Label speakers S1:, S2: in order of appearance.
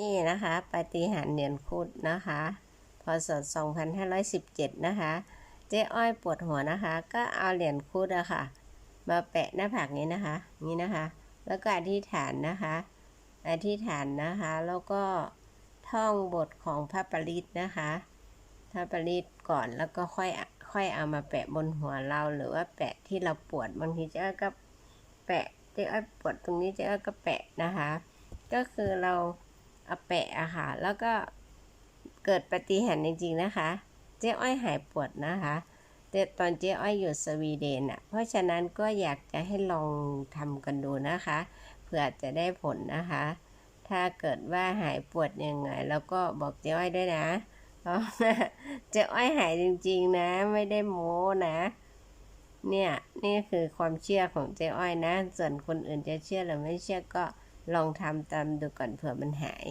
S1: นี่นะคะปฏิหารเหรียญคุดนะคะพศ2517 นะคะ เจ๊อ้อยปวดหัวนะคะ ก็เอาเหรียญคุดอะค่ะ มาแปะหน้าผากนี้นะคะ นี่นะคะ แล้วก็อธิษฐานนะคะ อธิษฐานนะคะ แล้วก็ท่องบทของพระปริตนะคะพระปริตก่อนแล้วก็ค่อยค่อยเอามาแปะบนหัวเราหรือว่าแปะที่เราปวดบางทีเจ๊อ้อยก็แปะเจ๊อ้อยปวดตรงนี้เจ๊อ้อยก็แปะนะคะ ก็คือเรา อาแปะอะค่ะ แล้วก็เกิดปฏิหารจริง ๆ นะคะ เจ๊อ้อยหายปวดนะคะแต่ตอนเจ๊อ้อยอยู่สวีเดนอะเพราะฉะนั้นก็อยากจะให้ลองทำกันดูนะคะ เผื่อจะได้ผลนะคะ ถ้าเกิดว่าหายปวดยังไง แล้วก็บอกเจ๊อ้อยด้วยนะเพราะเจ๊อ้อยหายจริง ๆ นะ ไม่ได้โม้นะเนี่ยนี่คือความเชื่อของเจ๊อ้อยนะ ส่วนคนอื่นจะเชื่อหรือไม่เชื่อก็ ลองทำตามดูก่อนเผื่อมันหาย